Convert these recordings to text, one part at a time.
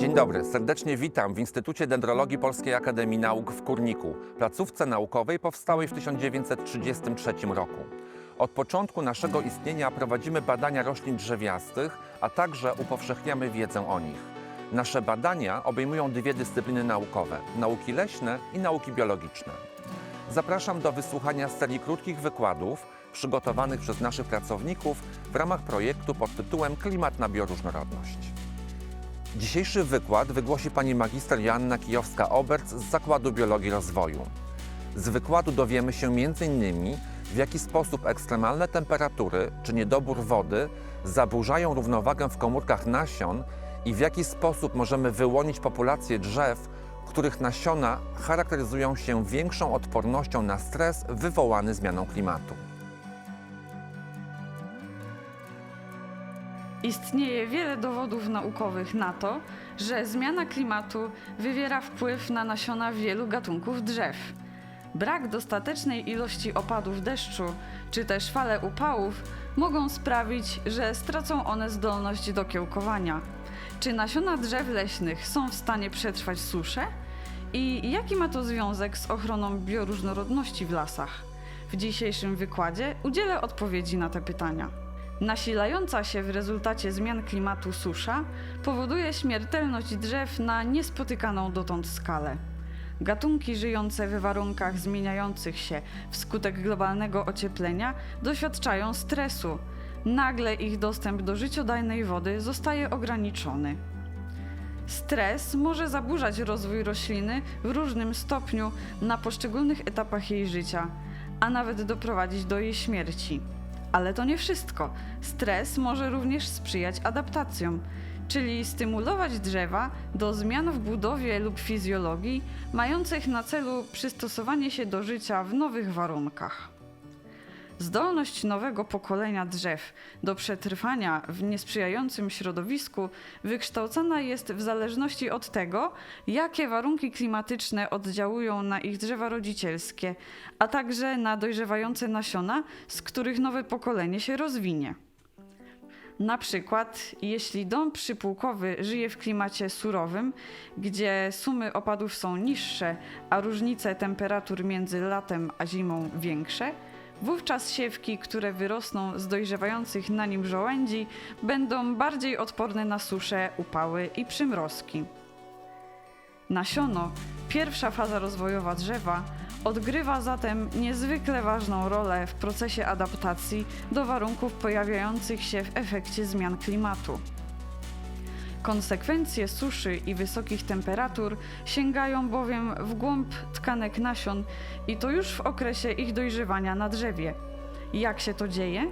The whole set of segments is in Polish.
Dzień dobry, serdecznie witam w Instytucie Dendrologii Polskiej Akademii Nauk w Kurniku, placówce naukowej powstałej w 1933 roku. Od początku naszego istnienia prowadzimy badania roślin drzewiastych, a także upowszechniamy wiedzę o nich. Nasze badania obejmują dwie dyscypliny naukowe: nauki leśne i nauki biologiczne. Zapraszam do wysłuchania serii krótkich wykładów przygotowanych przez naszych pracowników w ramach projektu pod tytułem Klimat na bioróżnorodność. Dzisiejszy wykład wygłosi pani magister Joanna Kijowska-Oberc z Zakładu Biologii Rozwoju. Z wykładu dowiemy się m.in. w jaki sposób ekstremalne temperatury czy niedobór wody zaburzają równowagę w komórkach nasion i w jaki sposób możemy wyłonić populacje drzew, których nasiona charakteryzują się większą odpornością na stres wywołany zmianą klimatu. Istnieje wiele dowodów naukowych na to, że zmiana klimatu wywiera wpływ na nasiona wielu gatunków drzew. Brak dostatecznej ilości opadów deszczu czy też fale upałów mogą sprawić, że stracą one zdolność do kiełkowania. Czy nasiona drzew leśnych są w stanie przetrwać suszę? I jaki ma to związek z ochroną bioróżnorodności w lasach? W dzisiejszym wykładzie udzielę odpowiedzi na te pytania. Nasilająca się w rezultacie zmian klimatu susza powoduje śmiertelność drzew na niespotykaną dotąd skalę. Gatunki żyjące w warunkach zmieniających się wskutek globalnego ocieplenia doświadczają stresu. Nagle ich dostęp do życiodajnej wody zostaje ograniczony. Stres może zaburzać rozwój rośliny w różnym stopniu na poszczególnych etapach jej życia, a nawet doprowadzić do jej śmierci. Ale to nie wszystko. Stres może również sprzyjać adaptacjom, czyli stymulować drzewa do zmian w budowie lub fizjologii, mających na celu przystosowanie się do życia w nowych warunkach. Zdolność nowego pokolenia drzew do przetrwania w niesprzyjającym środowisku wykształcana jest w zależności od tego, jakie warunki klimatyczne oddziałują na ich drzewa rodzicielskie, a także na dojrzewające nasiona, z których nowe pokolenie się rozwinie. Na przykład, jeśli dom przypułkowy żyje w klimacie surowym, gdzie sumy opadów są niższe, a różnice temperatur między latem a zimą większe, wówczas siewki, które wyrosną z dojrzewających na nim żołędzi, będą bardziej odporne na susze, upały i przymrozki. Nasiono, pierwsza faza rozwojowa drzewa, odgrywa zatem niezwykle ważną rolę w procesie adaptacji do warunków pojawiających się w efekcie zmian klimatu. Konsekwencje suszy i wysokich temperatur sięgają bowiem w głąb tkanek nasion i to już w okresie ich dojrzewania na drzewie. Jak się to dzieje?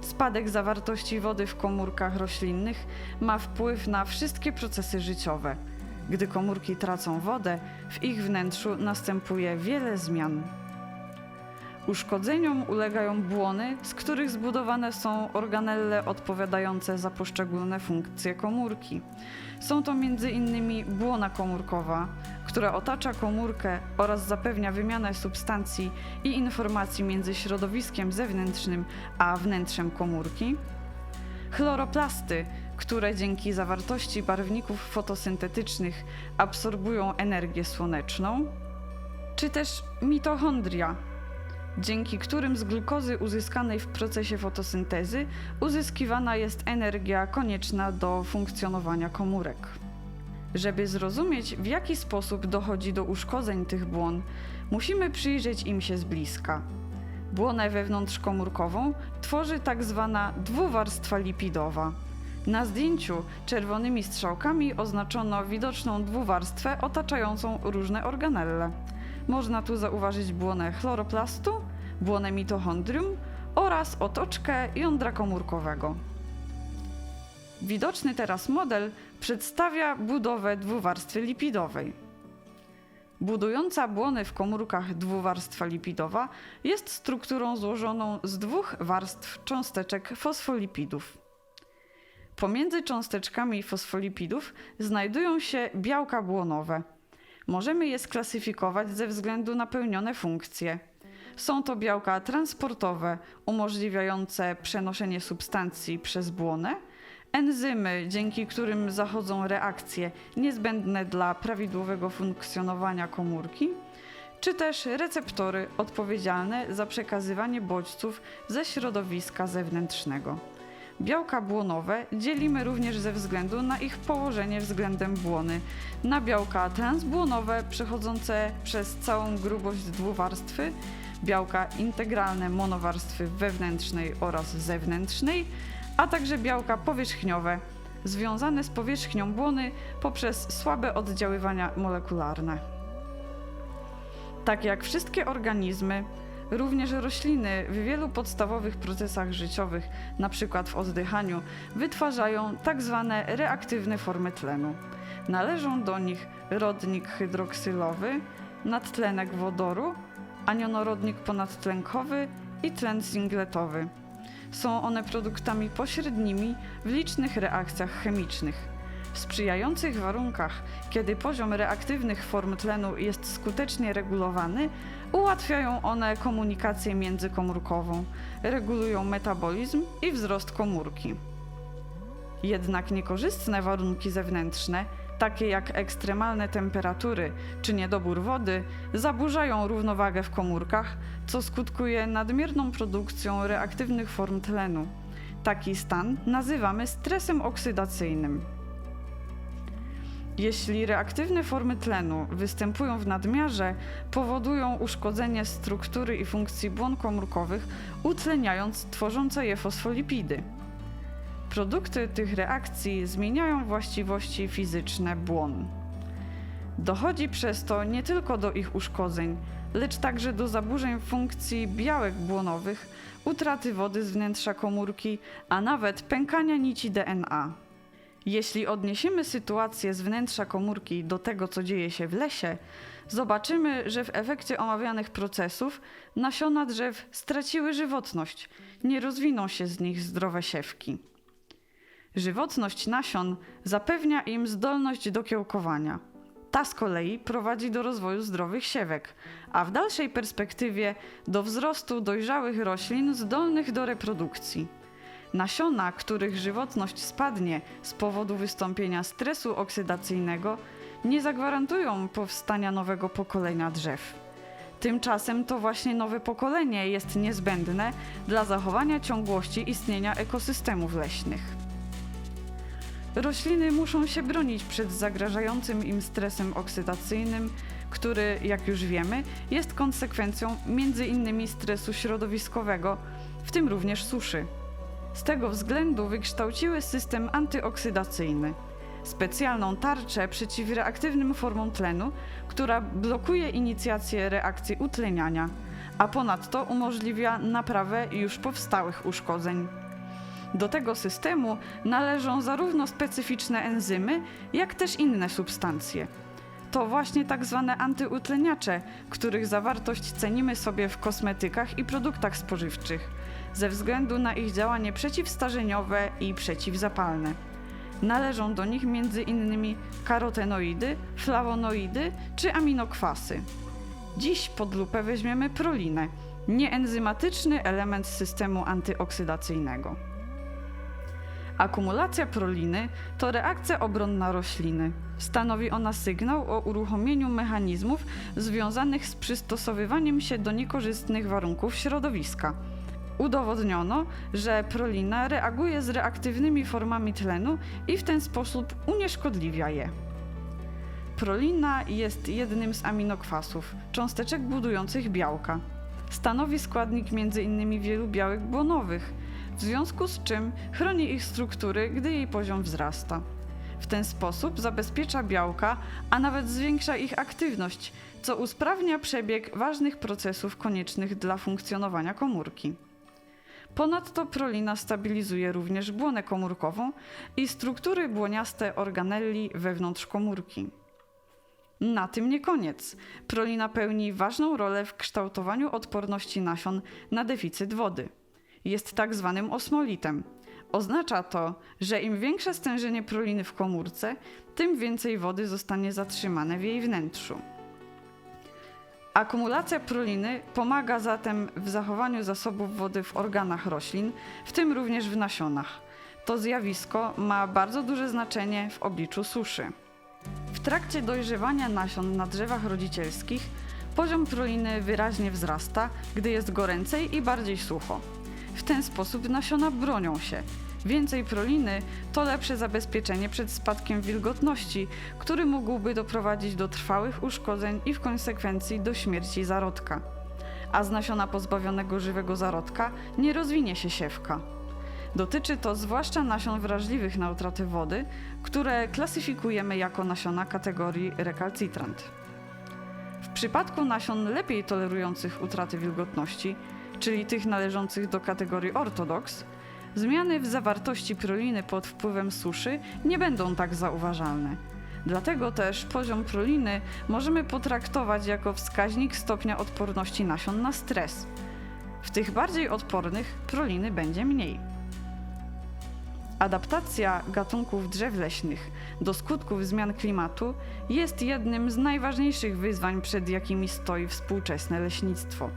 Spadek zawartości wody w komórkach roślinnych ma wpływ na wszystkie procesy życiowe. Gdy komórki tracą wodę, w ich wnętrzu następuje wiele zmian. Uszkodzeniom ulegają błony, z których zbudowane są organelle odpowiadające za poszczególne funkcje komórki. Są to m.in. błona komórkowa, która otacza komórkę oraz zapewnia wymianę substancji i informacji między środowiskiem zewnętrznym a wnętrzem komórki. Chloroplasty, które dzięki zawartości barwników fotosyntetycznych absorbują energię słoneczną, czy też mitochondria, dzięki którym z glukozy uzyskanej w procesie fotosyntezy uzyskiwana jest energia konieczna do funkcjonowania komórek. Żeby zrozumieć, w jaki sposób dochodzi do uszkodzeń tych błon, musimy przyjrzeć im się z bliska. Błonę wewnątrzkomórkową tworzy tak zwana dwuwarstwa lipidowa. Na zdjęciu czerwonymi strzałkami oznaczono widoczną dwuwarstwę otaczającą różne organelle. Można tu zauważyć błonę chloroplastu, błonę mitochondrium oraz otoczkę jądra komórkowego. Widoczny teraz model przedstawia budowę dwuwarstwy lipidowej. Budująca błony w komórkach dwuwarstwa lipidowa jest strukturą złożoną z dwóch warstw cząsteczek fosfolipidów. Pomiędzy cząsteczkami fosfolipidów znajdują się białka błonowe. Możemy je sklasyfikować ze względu na pełnione funkcje. Są to białka transportowe, umożliwiające przenoszenie substancji przez błonę, enzymy, dzięki którym zachodzą reakcje niezbędne dla prawidłowego funkcjonowania komórki, czy też receptory odpowiedzialne za przekazywanie bodźców ze środowiska zewnętrznego. Białka błonowe dzielimy również ze względu na ich położenie względem błony na białka transbłonowe przechodzące przez całą grubość dwuwarstwy, białka integralne monowarstwy wewnętrznej oraz zewnętrznej, a także białka powierzchniowe związane z powierzchnią błony poprzez słabe oddziaływania molekularne. Tak jak wszystkie organizmy, również rośliny w wielu podstawowych procesach życiowych, np. w oddychaniu, wytwarzają tak zwane reaktywne formy tlenu. Należą do nich rodnik hydroksylowy, nadtlenek wodoru, anionorodnik ponadtlenkowy i tlen singletowy. Są one produktami pośrednimi w licznych reakcjach chemicznych. W sprzyjających warunkach, kiedy poziom reaktywnych form tlenu jest skutecznie regulowany, ułatwiają one komunikację międzykomórkową, regulują metabolizm i wzrost komórki. Jednak niekorzystne warunki zewnętrzne, takie jak ekstremalne temperatury czy niedobór wody, zaburzają równowagę w komórkach, co skutkuje nadmierną produkcją reaktywnych form tlenu. Taki stan nazywamy stresem oksydacyjnym. Jeśli reaktywne formy tlenu występują w nadmiarze, powodują uszkodzenie struktury i funkcji błon komórkowych, utleniając tworzące je fosfolipidy. Produkty tych reakcji zmieniają właściwości fizyczne błon. Dochodzi przez to nie tylko do ich uszkodzeń, lecz także do zaburzeń funkcji białek błonowych, utraty wody z wnętrza komórki, a nawet pękania nici DNA. Jeśli odniesiemy sytuację z wnętrza komórki do tego, co dzieje się w lesie, zobaczymy, że w efekcie omawianych procesów nasiona drzew straciły żywotność, nie rozwiną się z nich zdrowe siewki. Żywotność nasion zapewnia im zdolność do kiełkowania. Ta z kolei prowadzi do rozwoju zdrowych siewek, a w dalszej perspektywie do wzrostu dojrzałych roślin zdolnych do reprodukcji. Nasiona, których żywotność spadnie z powodu wystąpienia stresu oksydacyjnego, nie zagwarantują powstania nowego pokolenia drzew. Tymczasem to właśnie nowe pokolenie jest niezbędne dla zachowania ciągłości istnienia ekosystemów leśnych. Rośliny muszą się bronić przed zagrażającym im stresem oksydacyjnym, który, jak już wiemy, jest konsekwencją m.in. stresu środowiskowego, w tym również suszy. Z tego względu wykształciły system antyoksydacyjny, specjalną tarczę przeciwreaktywnym formom tlenu, która blokuje inicjację reakcji utleniania, a ponadto umożliwia naprawę już powstałych uszkodzeń. Do tego systemu należą zarówno specyficzne enzymy, jak też inne substancje. To właśnie tak zwane antyutleniacze, których zawartość cenimy sobie w kosmetykach i produktach spożywczych, ze względu na ich działanie przeciwstarzeniowe i przeciwzapalne. Należą do nich m.in. karotenoidy, flawonoidy czy aminokwasy. Dziś pod lupę weźmiemy prolinę, nieenzymatyczny element systemu antyoksydacyjnego. Akumulacja proliny to reakcja obronna rośliny. Stanowi ona sygnał o uruchomieniu mechanizmów związanych z przystosowywaniem się do niekorzystnych warunków środowiska. Udowodniono, że prolina reaguje z reaktywnymi formami tlenu i w ten sposób unieszkodliwia je. Prolina jest jednym z aminokwasów, cząsteczek budujących białka. Stanowi składnik m.in. wielu białek błonowych, w związku z czym chroni ich struktury, gdy jej poziom wzrasta. W ten sposób zabezpiecza białka, a nawet zwiększa ich aktywność, co usprawnia przebieg ważnych procesów koniecznych dla funkcjonowania komórki. Ponadto prolina stabilizuje również błonę komórkową i struktury błoniaste organelli wewnątrz komórki. Na tym nie koniec. Prolina pełni ważną rolę w kształtowaniu odporności nasion na deficyt wody. Jest tak zwanym osmolitem. Oznacza to, że im większe stężenie proliny w komórce, tym więcej wody zostanie zatrzymane w jej wnętrzu. Akumulacja proliny pomaga zatem w zachowaniu zasobów wody w organach roślin, w tym również w nasionach. To zjawisko ma bardzo duże znaczenie w obliczu suszy. W trakcie dojrzewania nasion na drzewach rodzicielskich poziom proliny wyraźnie wzrasta, gdy jest goręcej i bardziej sucho. W ten sposób nasiona bronią się. Więcej proliny to lepsze zabezpieczenie przed spadkiem wilgotności, który mógłby doprowadzić do trwałych uszkodzeń i w konsekwencji do śmierci zarodka. A z nasiona pozbawionego żywego zarodka nie rozwinie się siewka. Dotyczy to zwłaszcza nasion wrażliwych na utratę wody, które klasyfikujemy jako nasiona kategorii recalcitrant. W przypadku nasion lepiej tolerujących utratę wilgotności, czyli tych należących do kategorii ortodoks, zmiany w zawartości proliny pod wpływem suszy nie będą tak zauważalne. Dlatego też poziom proliny możemy potraktować jako wskaźnik stopnia odporności nasion na stres. W tych bardziej odpornych proliny będzie mniej. Adaptacja gatunków drzew leśnych do skutków zmian klimatu jest jednym z najważniejszych wyzwań, przed jakimi stoi współczesne leśnictwo.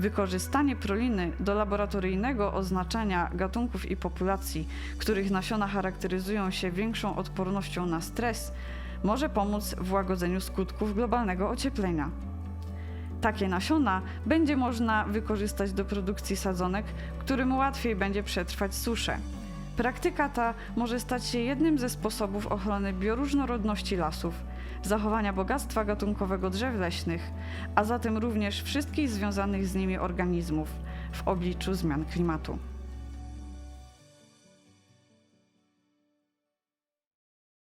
Wykorzystanie proliny do laboratoryjnego oznaczania gatunków i populacji, których nasiona charakteryzują się większą odpornością na stres, może pomóc w łagodzeniu skutków globalnego ocieplenia. Takie nasiona będzie można wykorzystać do produkcji sadzonek, którym łatwiej będzie przetrwać suszę. Praktyka ta może stać się jednym ze sposobów ochrony bioróżnorodności lasów, zachowania bogactwa gatunkowego drzew leśnych, a zatem również wszystkich związanych z nimi organizmów w obliczu zmian klimatu.